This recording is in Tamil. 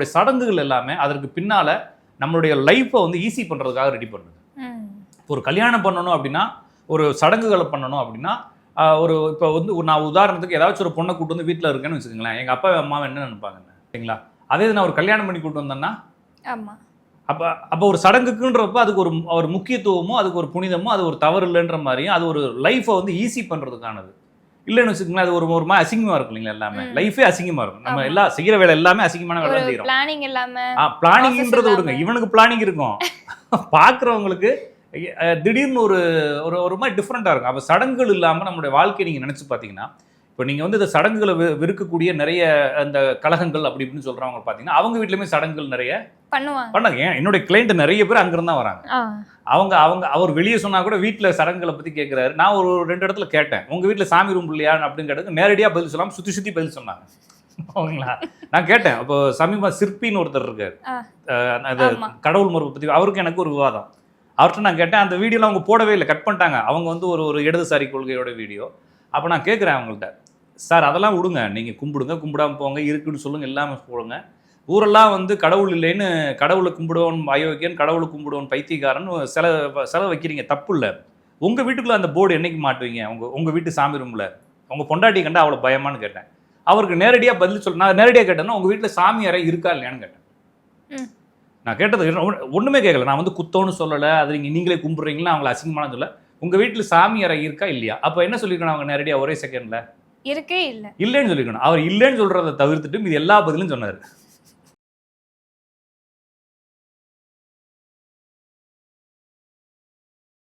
நம்மளுடைய சடங்குகள் எல்லாமே அதற்கு பின்னால நம்மளுடைய லைஃப்பை வந்து ஈஸி பண்றதுக்காக ரெடி பண்ணுது. ஒரு கல்யாணம் பண்ணணும் அப்படின்னா ஒரு சடங்குகளை பண்ணணும் அப்படின்னா ஒரு இப்போ வந்து நான் உதாரணத்துக்கு ஏதாச்சும் ஒரு பொண்ணை கூட்டு வந்து வீட்டில் இருக்கேன்னு வச்சுக்கோங்களேன். எங்கள் அப்பா அம்மா என்ன நினைப்பாங்க சரிங்களா? அதே இது நான் ஒரு கல்யாணம் பண்ணி கூட்டு வந்தேன்னா? ஆமா. அப்போ அப்போ ஒரு சடங்குக்குன்றப்ப அதுக்கு ஒரு ஒரு முக்கியத்துவமும் அதுக்கு ஒரு புனிதமும் அது ஒரு தவறு இல்லைன்ற மாதிரியும் அது ஒரு லைஃப்பை வந்து ஈஸி பண்ணுறதுக்கானது இல்லைன்னு வச்சுக்கோங்களேன் அது ஒரு ஒரு மாதிரி அசிங்கமாக இருக்கும் இல்லைங்களா எல்லாமே. லைஃபே அசிங்கமாக இருக்கும் நம்ம. எல்லா செய்கிற வேலை எல்லாமே அசிங்கமான வேலை செய்கிறோம் பிளானிங் இல்லாம ஆ பிளானிங்ன்றது விடுங்க. இவனுக்கு பிளானிங் இருக்கும் பார்க்குறவங்களுக்கு திடீர்னு ஒரு ஒரு ஒரு மாதிரி டிஃப்ரெண்ட்டாக இருக்கும் அப்போ சடங்குகள் இல்லாமல் நம்மளுடைய வாழ்க்கையை நீங்கள் நினச்சி பார்த்தீங்கன்னா இப்போ நீங்கள் வந்து இந்த சடங்குகளை வெ- வெறுக்கக்கூடிய நிறைய அந்த கழகங்கள் அப்படி இப்படின்னு சொல்கிறவங்க பார்த்தீங்கன்னா அவங்க வீட்லையுமே சடங்குகள் நிறைய பண்ணுவாங்க. பண்ணாங்க. ஏன்? என்னுடைய கிளைண்ட் நிறைய பேர் அங்கிருந்து தான் வராங்க. அவங்க அவங்க அவர் வெளியே சொன்னா கூட வீட்டில் சடங்குகளை பற்றி கேட்குறாரு நான் ஒரு ரெண்டு இடத்துல கேட்டேன். உங்கள் வீட்டில் சாமி ரூம் இல்லையா அப்படின்னு கேட்டது நேரடியாக பதில் சொல்லாமல் சுற்றி சுற்றி பதில் சொன்னாங்க. ஓகேங்களா? நான் கேட்டேன். அப்போ சமீப சிற்பின்னு ஒருத்தர் இருக்காரு. அது. கடவுள் மரபை பற்றி அவருக்கு எனக்கு ஒரு விவாதம். அவர்கிட்ட நான் கேட்டேன். அந்த வீடியோலாம் அவங்க போடவே இல்லை. கட் பண்ணிட்டாங்க. அவங்க வந்து ஒரு ஒரு இடதுசாரி கொள்கையோட வீடியோ அப்போ நான் கேட்குறேன் அவங்கள்ட்ட. சார் அதெல்லாம் விடுங்க. நீங்கள் கும்பிடுங்க. கும்பிடாம போங்க. இருக்குன்னு சொல்லுங்க. எல்லாமே போடுங்க. ஊரெல்லாம் வந்து கடவுள் இல்லைன்னு கடவுளை கும்பிடுவோன் அயோக்கியன் கடவுளை கும்பிடுவோன் பைத்தியக்காரன் சில சில வைக்கிறீங்க. தப்பு இல்லை. உங்கள் வீட்டுக்குள்ளே அந்த போர்டு என்னைக்கு மாட்டுவீங்க? உங்கள் உங்கள் வீட்டு சாமி ரூமில். உங்கள் பொண்டாட்டி கண்டா அவ்வளோ பயமான்னு கேட்டேன். அவருக்கு நேரடியாக பதில் சொல்ல நான் நேரடியாக கேட்டேன்னா உங்கள் வீட்டில் சாமி அறை இருக்கா இல்லையான்னு கேட்டேன். நான் கேட்டது ஒண்ணுமே கேட்கல நான் வந்து குத்தோன்னு சொல்லலை. அது நீங்கள் நீங்களே கும்பிட்றீங்களா? அவங்கள அசிங்கமான சொல்ல உங்கள் வீட்டில் சாமி அறை இருக்கா இல்லையா? அப்போ என்ன சொல்லியிருக்கணும் அவங்க நேரடியாக ஒரே செகண்டில் இருக்கே இல்ல. இல்லைன்னு சொல்லியிருக்கணும் அவர் இல்லைன்னு சொல்கிறத தவிர்த்துட்டு இது எல்லா பதிலும் சொன்னார்.